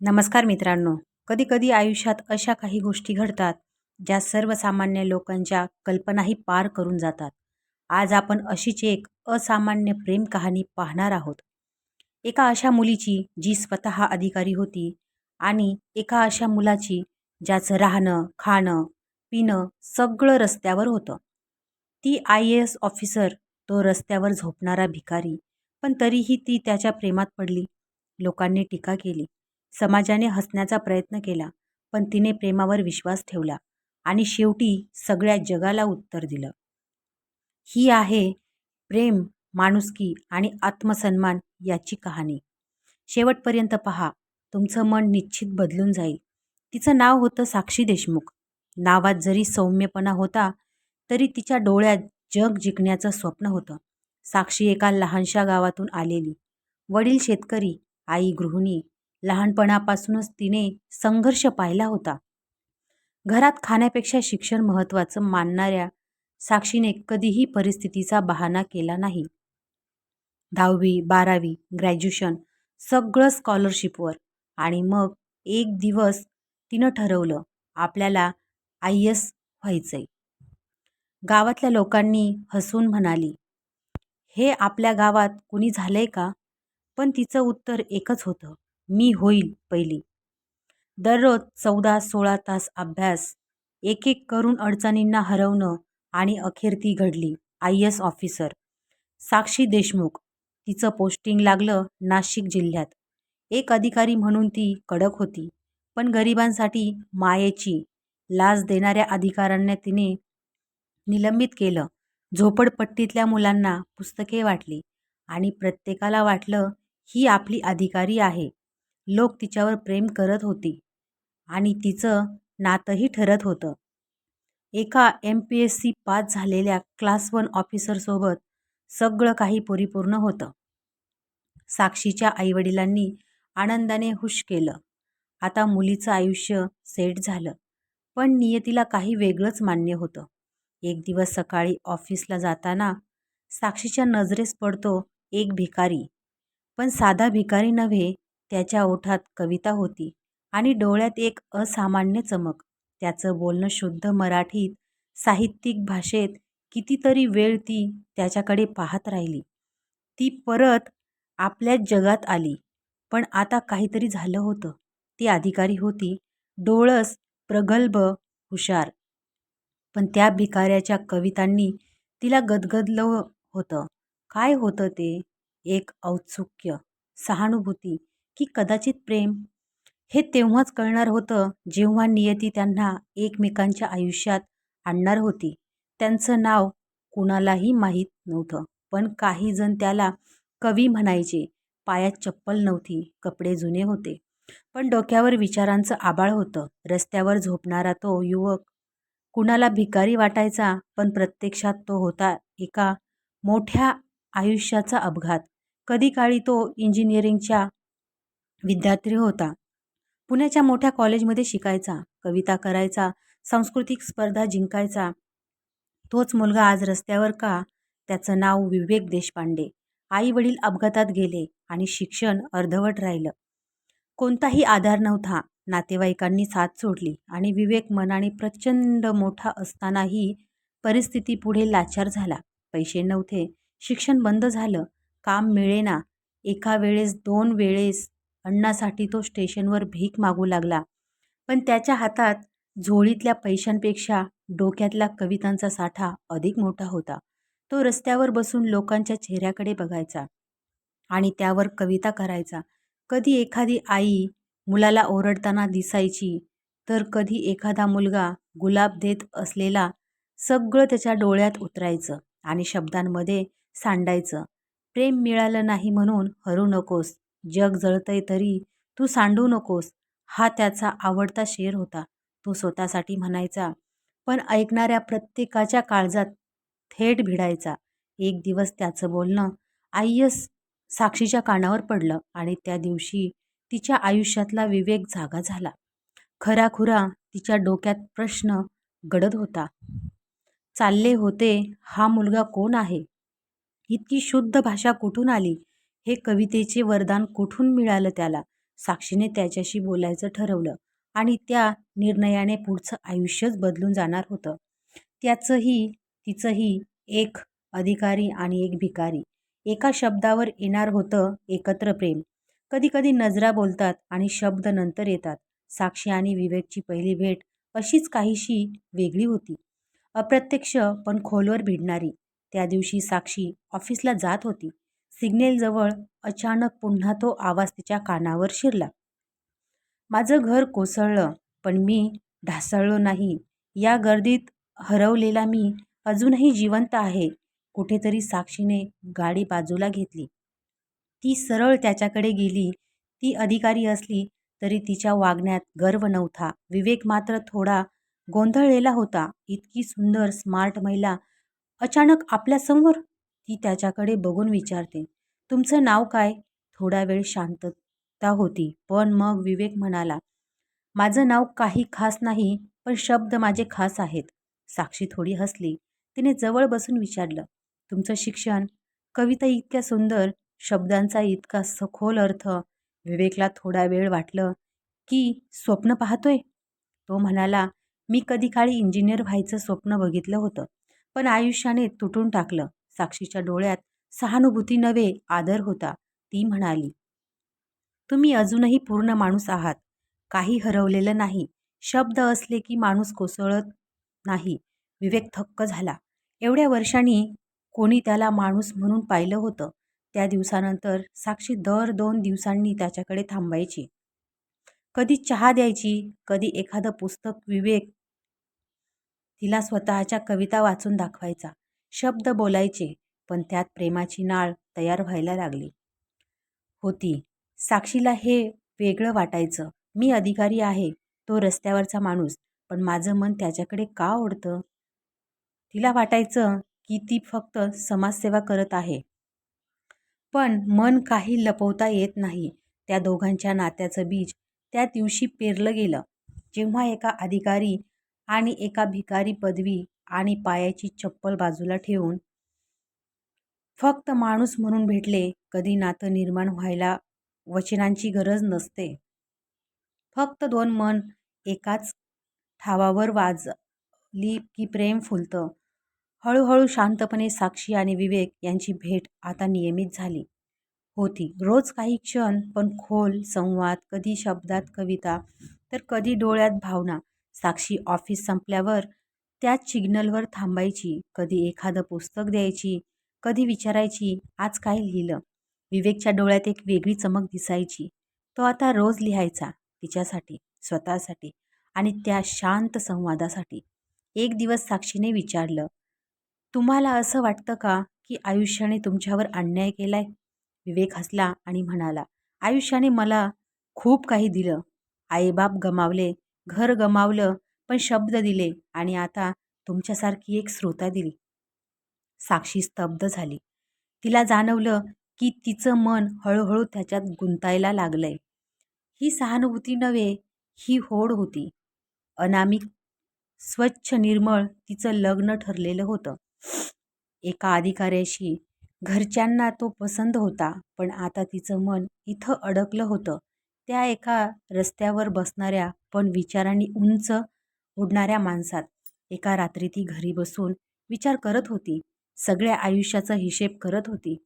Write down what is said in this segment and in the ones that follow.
नमस्कार मित्रांनो. कधीकधी आयुष्यात अशा काही गोष्टी घडतात ज्या सर्वसामान्य लोकांच्या कल्पनाही पार करून जातात. आज आपण अशीच एक असामान्य प्रेम कहाणी पाहणार आहोत. एका अशा मुलीची जी स्वतः अधिकारी होती आणि एका अशा मुलाची ज्याचं राहणं खाणं पिणं सगळं रस्त्यावर होतं. ती आय ए एस ऑफिसर तो रस्त्यावर झोपणारा भिकारी पण तरीही ती त्याच्या प्रेमात पडली. लोकांनी टीका केली. समाजाने हसण्याचा प्रयत्न केला पण तिने प्रेमावर विश्वास ठेवला आणि शेवटी सगळ्या जगाला उत्तर दिलं. ही आहे प्रेम माणुसकी आणि आत्मसन्मान याची कहाणी. शेवटपर्यंत पहा तुमचं मन निश्चित बदलून जाईल. तिचं नाव होतं साक्षी देशमुख. नावात जरी सौम्यपणा होता तरी तिच्या डोळ्यात जग जिंकण्याचं स्वप्न होतं. साक्षी एका लहानशा गावातून आलेली. वडील शेतकरी आई गृहिणी लहानपणापासूनच तिने संघर्ष पाहिला होता. घरात खाण्यापेक्षा शिक्षण महत्त्वाचं मानणाऱ्या साक्षीने कधीही परिस्थितीचा बहाणा केला नाही. दहावी बारावी ग्रॅज्युएशन सगळं स्कॉलरशिपवर आणि मग एक दिवस तिनं ठरवलं आपल्याला आय एस व्हायचंय. गावातल्या लोकांनी हसून म्हणाली हे आपल्या गावात कुणी झालंय का? पण तिचं उत्तर एकच होतं. मी होईल पहिली. दररोज चौदा सोळा तास अभ्यास एक एक करून अडचणींना हरवणं आणि अखेर ती घडली I S officer. Sakshi Deshmukh तिचं पोस्टिंग लागलं नाशिक जिल्ह्यात. एक अधिकारी म्हणून ती कडक होती पण गरिबांसाठी मायेची लाज देणाऱ्या अधिकाऱ्यांना तिने निलंबित केलं. झोपडपट्टीतल्या मुलांना पुस्तके वाटली आणि प्रत्येकाला वाटलं ही आपली अधिकारी आहे. लोक तिच्यावर प्रेम करत होती आणि तिचं नातंही ठरत होतं. एका M P S C pass झालेल्या क्लास वन ऑफिसरसोबत सगळं काही परिपूर्ण होतं. साक्षीच्या आईवडिलांनी आनंदाने हुश केलं. आता मुलीचं आयुष्य सेट झालं पण नियतीला काही वेगळंच मान्य होतं. एक दिवस सकाळी ऑफिसला जाताना साक्षीच्या नजरेस पडतो एक भिकारी. पण साधा भिकारी नव्हे त्याच्या ओठात कविता होती आणि डोळ्यात एक असामान्य चमक. त्याचं बोलणं शुद्ध मराठीत साहित्यिक भाषेत कितीतरी वेळ ती त्याच्याकडे पाहत राहिली. ती परत आपल्याच जगात आली पण आता काहीतरी झालं होतं. ती अधिकारी होती डोळस प्रगल्भ हुशार. पण त्या भिकाऱ्याच्या कवितांनी तिला गदगदलं होतं. काय होतं ते? एक औत्सुक्य सहानुभूती की कदाचित प्रेम हे तेव्हाच कळणार होतं जेव्हा नियती त्यांना एकमेकांच्या आयुष्यात आणणार होती. त्यांचं नाव कुणालाही माहीत नव्हतं पण काही जण त्याला कवी म्हणायचे. पायात चप्पल नव्हती कपडे जुने होते. पण डोक्यावर विचारांचं आबाळ होतं. रस्त्यावर झोपणारा तो युवक कुणाला भिकारी वाटायचा पण प्रत्यक्षात तो होता एका मोठ्या आयुष्याचा अपघात. कधी काळी तो इंजिनिअरिंगच्या विद्यार्थी होता. पुण्याच्या मोठ्या कॉलेजमध्ये शिकायचा कविता करायचा सांस्कृतिक स्पर्धा जिंकायचा. तोच मुलगा आज रस्त्यावर का? त्याचं नाव विवेक देशपांडे. आई वडील अपघातात गेले आणि शिक्षण अर्धवट राहिलं. कोणताही आधार नव्हता. नातेवाईकांनी साथ सोडली आणि विवेक मनाने प्रचंड मोठा असतानाही परिस्थिती पुढे लाचार झाला. पैसे नव्हते. शिक्षण बंद झालं. काम मिळेना. एका वेळेस दोन वेळेस अन्नासाठी तो स्टेशनवर भीक मागू लागला. पण त्याच्या हातात झोळीतल्या पैशांपेक्षा डोक्यातला कवितांचा साठा अधिक मोठा होता. तो रस्त्यावर बसून लोकांच्या चेहऱ्याकडे बघायचा आणि त्यावर कविता करायचा. कधी एखादी आई मुलाला ओरडताना दिसायची तर कधी एखादा मुलगा गुलाब देत असलेला सगळं त्याच्या डोळ्यात उतरायचं आणि शब्दांमध्ये सांडायचं. प्रेम मिळालं नाही म्हणून हरू नकोस. जग जळतंय तरी तू सांडू नकोस. हा त्याचा आवडता शेर होता. तो स्वतःसाठी म्हणायचा पण ऐकणाऱ्या प्रत्येकाच्या काळजात थेट भिडायचा. एक दिवस त्याचं बोलणं आय्यस साक्षीच्या कानावर पडलं आणि त्या दिवशी तिच्या आयुष्यातला विवेक जागा झाला. खराखुरा तिच्या डोक्यात प्रश्न गडद होता. चालले होते हा मुलगा कोण आहे? इतकी शुद्ध भाषा कुठून आली? हे कवितेचे वरदान कुठून मिळालं त्याला? साक्षीने त्याच्याशी बोलायचं ठरवलं आणि त्या निर्णयाने पुढचं आयुष्यच बदलून जाणार होतं. त्याचंही तिचंही एक अधिकारी आणि एक भिकारी. एका शब्दावर येणार होतं एकत्र प्रेम. कधीकधी नजरा बोलतात आणि शब्द नंतर येतात. साक्षी आणि विवेकची पहिली भेट अशीच काहीशी वेगळी होती. अप्रत्यक्ष पण खोलवर भिडणारी. त्या दिवशी साक्षी ऑफिसला जात होती. सिग्नेलजवळ अचानक पुन्हा तो आवाज तिच्या कानावर शिरला. माझं घर कोसळलं पण मी ढासळलो नाही. या गर्दीत हरवलेला मी अजूनही जिवंत आहे कुठेतरी साक्षीने गाडी बाजूला घेतली. ती सरळ त्याच्याकडे गेली. ती अधिकारी असली तरी तिच्या वागण्यात गर्व नव्हता. विवेक मात्र थोडा गोंधळलेला होता. इतकी सुंदर स्मार्ट महिला अचानक आपल्यासमोर ती त्याच्याकडे बघून विचारते तुमचं नाव काय? थोडा वेळ शांतता होती. पण मग विवेक म्हणाला माझं नाव काही खास नाही पण शब्द माझे खास आहेत. साक्षी थोडी हसली. तिने जवळ बसून विचारलं तुमचं शिक्षण? कविता इतक्या सुंदर शब्दांचा इतका सखोल अर्थ. विवेकला थोडा वेळ वाटलं की स्वप्न पाहतोय? तो म्हणाला मी कधी काळी इंजिनियर व्हायचं स्वप्न बघितलं होतं पण आयुष्याने तुटून टाकलं. साक्षीच्या डोळ्यात सहानुभूती नव्हे आदर होता. ती म्हणाली तुम्ही अजूनही पूर्ण माणूस आहात. काही हरवलेलं नाही. शब्द असले की माणूस कोसळत नाही. विवेक थक्क झाला. एवढ्या वर्षांनी कोणी त्याला माणूस म्हणून पाहिलं होतं. त्या दिवसानंतर साक्षी दर दोन दिवसांनी त्याच्याकडे थांबायची. कधी चहा द्यायची कधी एखादं पुस्तक विवेक तिला स्वतःच्या कविता वाचून दाखवायचा. शब्द बोलायचे पण त्यात प्रेमाची नाळ तयार व्हायला लागली. होती. साक्षीला हे वेगळं वाटायचं. मी अधिकारी आहे. तो रस्त्यावरचा माणूस. पण माझं मन त्याच्याकडे का ओढतं? तिला वाटायचं की ती फक्त समाजसेवा करत आहे. पण मन काही लपवता येत नाही. त्या दोघांच्या नात्याचं बीज त्या दिवशी पेरलं गेलं. जेव्हा एका अधिकारी आणि एका भिकारी पदवी आणि पायाची चप्पल बाजूला ठेवून फक्त माणूस म्हणून भेटले कधी नातं निर्माण व्हायला वचनांची गरज नसते. फक्त दोन मन एकाच ठावावर वाजली की प्रेम फुलतं. हळूहळू शांतपणे साक्षी आणि विवेक यांची भेट आता नियमित झाली. होती. रोज काही क्षण पण खोल संवाद कधी शब्दात कविता तर कधी डोळ्यात भावना. साक्षी ऑफिस संपल्यावर त्याच सिग्नलवर थांबायची कधी एखादं पुस्तक द्यायची कधी विचारायची आज काय लिहिलं? विवेकच्या डोळ्यात एक वेगळी चमक दिसायची. तो आता रोज लिहायचा तिच्यासाठी स्वतःसाठी आणि त्या शांत संवादासाठी. एक दिवस साक्षीने विचारलं तुम्हाला असं वाटतं का की आयुष्याने तुमच्यावर अन्याय केलाय? विवेक हसला आणि म्हणाला आयुष्याने मला खूप काही दिलं. आईबाप गमावले घर गमावलं पण शब्द दिले आणि आता तुमच्यासारखी एक श्रोता दिली. साक्षी स्तब्ध झाली. तिला जाणवलं की तिचं मन हळूहळू त्याच्यात गुंतायला लागलंय. ही सहानुभूती नव्हे ही होड होती. अनामिक स्वच्छ निर्मळ तिचं लग्न ठरलेलं होतं. एका अधिकाऱ्याशी घरच्यांना तो पसंत होता पण आता तिचं मन इथं अडकलं होतं. त्या एका रस्त्यावर बसणाऱ्या पण विचारांनी उंच उडणाऱ्या माणसात. एका रात्री ती घरी बसून विचार करत होती. सगळ्या आयुष्याचा हिशेब करत होती.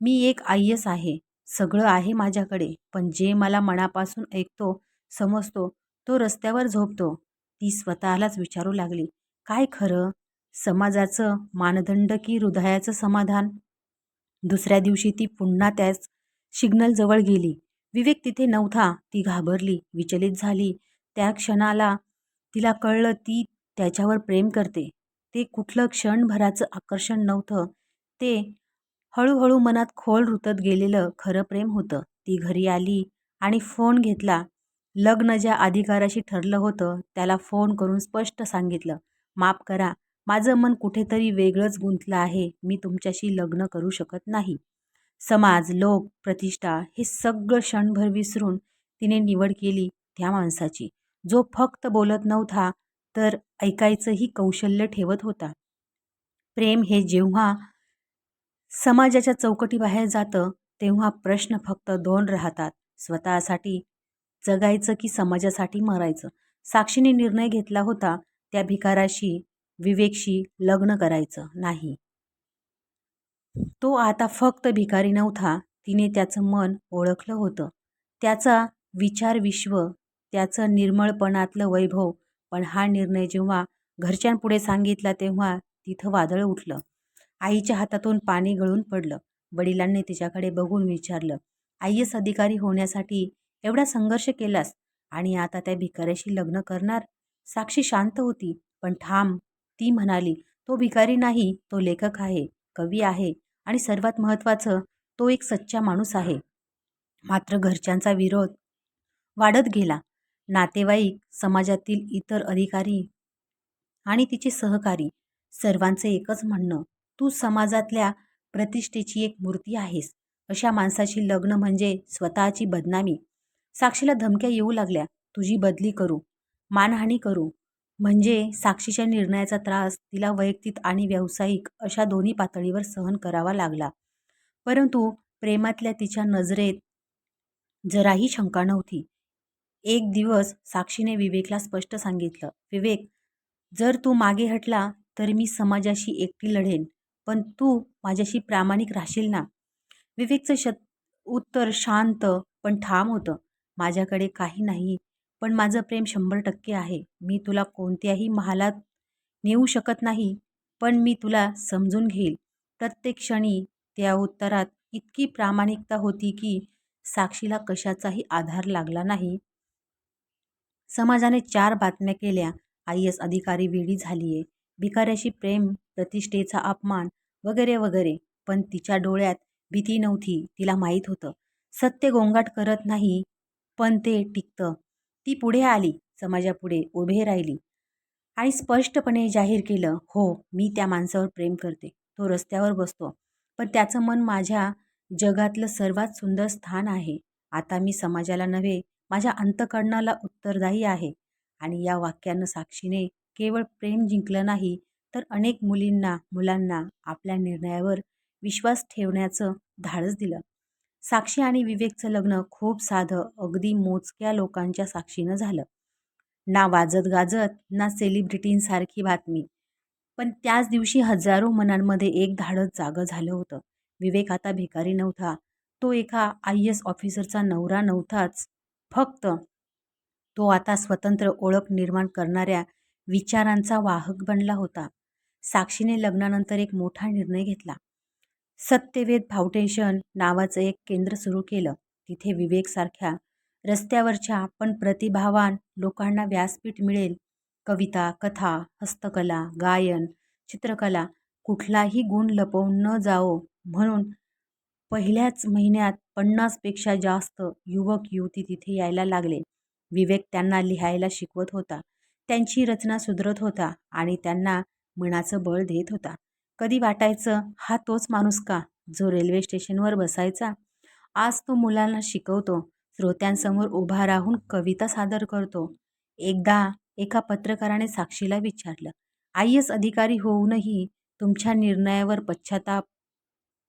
मी एक आय्यस आहे. सगळं आहे माझ्याकडे. पण जे मला मनापासून ऐकतो समजतो तो रस्त्यावर झोपतो. ती स्वतःलाच विचारू लागली. काय खरं? समाजाचं मानदंड की हृदयाचं समाधान? दुसऱ्या दिवशी ती पुन्हा त्याच सिग्नलजवळ गेली. विवेक तिथे नव्हता. ती घाबरली विचलित झाली. त्या क्षणाला तिला कळलं ती त्याच्यावर प्रेम करते. ते कुठलं क्षणभराचं आकर्षण नव्हतं. ते हळूहळू मनात खोल रुतत गेलेलं खरं प्रेम होतं. ती घरी आली आणि फोन घेतला. लग्न ज्या अधिकाराशी ठरलं होतं त्याला फोन करून स्पष्ट सांगितलं माफ करा माझं मन कुठेतरी वेगळंच गुंतलं आहे. मी तुमच्याशी लग्न करू शकत नाही. समाज लोक प्रतिष्ठा हे सगळं क्षणभर विसरून तिने निवड केली त्या माणसाची. जो फक्त बोलत नव्हता तर ऐकायचंही कौशल्य ठेवत होता. प्रेम हे जेव्हा समाजाच्या चौकटीबाहेर जातं तेव्हा प्रश्न फक्त दोन राहतात स्वतःसाठी जगायचं की समाजासाठी मरायचं? साक्षीने निर्णय घेतला होता त्या भिकाराशी विवेकशी लग्न करायचं नाही. तो आता फक्त भिकारी नव्हता तिने त्याचं मन ओळखलं होतं. त्याचा विचार विश्व त्याचं निर्मळपणातलं वैभव. पण हा निर्णय जेव्हा घरच्यांपुढे सांगितला तेव्हा तिथं वादळ उठलं. आईच्या हातातून पाणी गळून पडलं. वडिलांनी तिच्याकडे बघून विचारलं आय एस अधिकारी होण्यासाठी एवढा संघर्ष केलास? आणि आता त्या भिकाऱ्याशी लग्न करणार? साक्षी शांत होती पण ठाम. ती म्हणाली तो भिकारी नाही तो लेखक आहे कवी आहे आणि सर्वात महत्त्वाचं तो एक सच्चा माणूस आहे. मात्र घरच्यांचा विरोध वाढत गेला. नातेवाईक समाजातील इतर अधिकारी आणि तिचे सहकारी सर्वांचं एकच म्हणणं तू समाजातल्या प्रतिष्ठेची एक मूर्ती आहेस. अशा माणसाशी लग्न म्हणजे स्वतःची बदनामी. साक्षीला धमक्या येऊ लागल्या तुझी बदली करू मानहानी करू. म्हणजे साक्षीच्या निर्णयाचा त्रास तिला वैयक्तिक आणि व्यावसायिक अशा दोन्ही पातळीवर सहन करावा लागला. परंतु प्रेमातल्या तिच्या नजरेत जराही शंका नव्हती. एक दिवस साक्षीने विवेकला स्पष्ट सांगितलं विवेक जर तू मागे हटला तर मी समाजाशी एकटी लढेन पण तू माझ्याशी प्रामाणिक राहशील ना? विवेकचं श उत्तर शांत पण ठाम होतं. माझ्याकडे काही नाही पण माझं प्रेम शंभर टक्के आहे. मी तुला कोणत्याही महालात नेऊ शकत नाही पण मी तुला समजून घेईल. प्रत्येक क्षणी त्या उत्तरात इतकी प्रामाणिकता होती की साक्षीला कशाचाही आधार लागला नाही. समाजाने चार बातम्या केल्या. आय एस अधिकारी वेळी झाली आहे भिकाऱ्याशी प्रेम प्रतिष्ठेचा अपमान वगैरे वगैरे. पण तिच्या डोळ्यात भीती नव्हती. तिला माहीत होतं. सत्य गोंगाट करत नाही पण ते टिकतं. ती पुढे आली. समाजापुढे उभे राहिली. आणि स्पष्टपणे जाहीर केलं हो मी त्या माणसावर प्रेम करते. तो रस्त्यावर बसतो. पण त्याचं मन माझ्या जगातलं सर्वात सुंदर स्थान आहे. आता मी समाजाला नव्हे माझ्या अंतकरणाला उत्तरदायी आहे. आणि या वाक्यानं साक्षीने केवळ प्रेम जिंकलं नाही तर अनेक मुलींना मुलांना आपल्या निर्णयावर विश्वास ठेवण्याचं धाडस दिलं. साक्षी आणि विवेकचं लग्न खूप साधं अगदी मोजक्या लोकांच्या साक्षीनं झालं. ना वाजत गाजत ना सेलिब्रिटींसारखी बातमी. पण त्याच दिवशी हजारो मनांमध्ये एक धाडस जागं झालं होतं. विवेक आता भिकारी नव्हता. तो एका आय एस ऑफिसरचा नवरा नव्हताच. फक्त तो आता स्वतंत्र ओळख निर्माण करणाऱ्या विचारांचा वाहक बनला होता. साक्षीने लग्नानंतर एक मोठा निर्णय घेतला. सत्यवेद फाउंडेशन नावाचं एक केंद्र सुरू केलं. तिथे विवेकसारख्या रस्त्यावरच्या पण प्रतिभावान लोकांना व्यासपीठ मिळेल. कविता कथा हस्तकला गायन चित्रकला कुठलाही गुण लपवून न जावो म्हणून पहिल्याच महिन्यात पन्नासपेक्षा जास्त युवक युवती तिथे यायला लागले. विवेक त्यांना लिहायला शिकवत होता. त्यांची रचना सुधरत होता आणि त्यांना मनाचं बळ देत होता. कधी वाटायचं हा तोच माणूस का? जो रेल्वे स्टेशनवर बसायचा? आज तो मुलांना शिकवतो. श्रोत्यांसमोर उभा राहून कविता सादर करतो. एकदा एका पत्रकाराने साक्षीला विचारलं आय एस अधिकारी होऊनही तुमच्या निर्णयावर पश्चाताप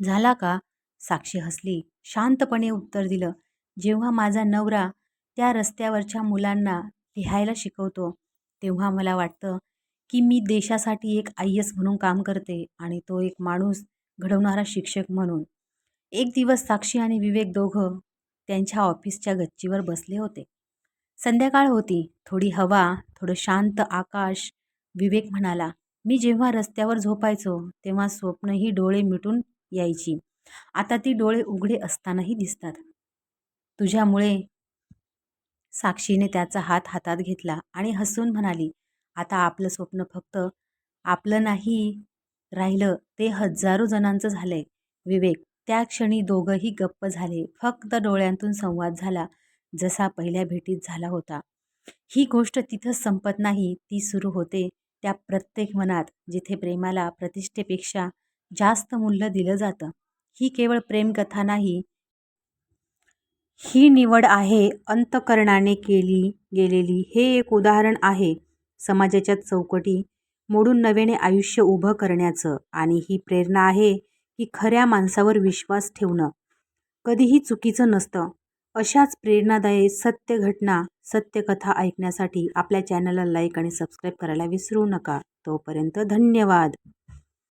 झाला का? साक्षी हसली शांतपणे उत्तर दिलं जेव्हा माझा नवरा त्या रस्त्यावरच्या मुलांना लिहायला शिकवतो तेव्हा मला वाटतं की मी देशासाठी एक आय एस म्हणून काम करते आणि तो एक माणूस घडवणारा शिक्षक म्हणून. एक दिवस साक्षी आणि विवेक दोघं त्यांच्या ऑफिसच्या गच्चीवर बसले होते. संध्याकाळ होती. थोडी हवा थोडं शांत आकाश. विवेक म्हणाला मी जेव्हा रस्त्यावर झोपायचो तेव्हा स्वप्नही डोळे मिटून यायची. आता ती डोळे उघडे असतानाही दिसतात. तुझ्यामुळे साक्षीने त्याचा हात हातात घेतला आणि हसून म्हणाली आता आपलं स्वप्न फक्त आपलं नाही राहिलं ते हजारो जणांचं झालंय. विवेक त्या क्षणी दोघंही गप्प झाले. फक्त डोळ्यांतून संवाद झाला जसा पहिल्या भेटीत झाला होता. ही गोष्ट तिथंच संपत नाही ती सुरू होते त्या प्रत्येक मनात जिथे प्रेमाला प्रतिष्ठेपेक्षा जास्त मूल्य दिलं जातं. ही केवळ प्रेमकथा नाही. ही निवड आहे अंतकरणाने केली गेलेली. हे एक उदाहरण आहे समाजाच्या चौकटी. मोडून नव्याने आयुष्य उभं करण्याचं आणि ही प्रेरणा आहे की खऱ्या माणसावर विश्वास ठेवणं. कधीही चुकीचं नसतं. अशाच प्रेरणादायी सत्य घटना सत्यकथा ऐकण्यासाठी आपल्या चॅनलला लाईक आणि सबस्क्राईब करायला विसरू नका. तोपर्यंत धन्यवाद.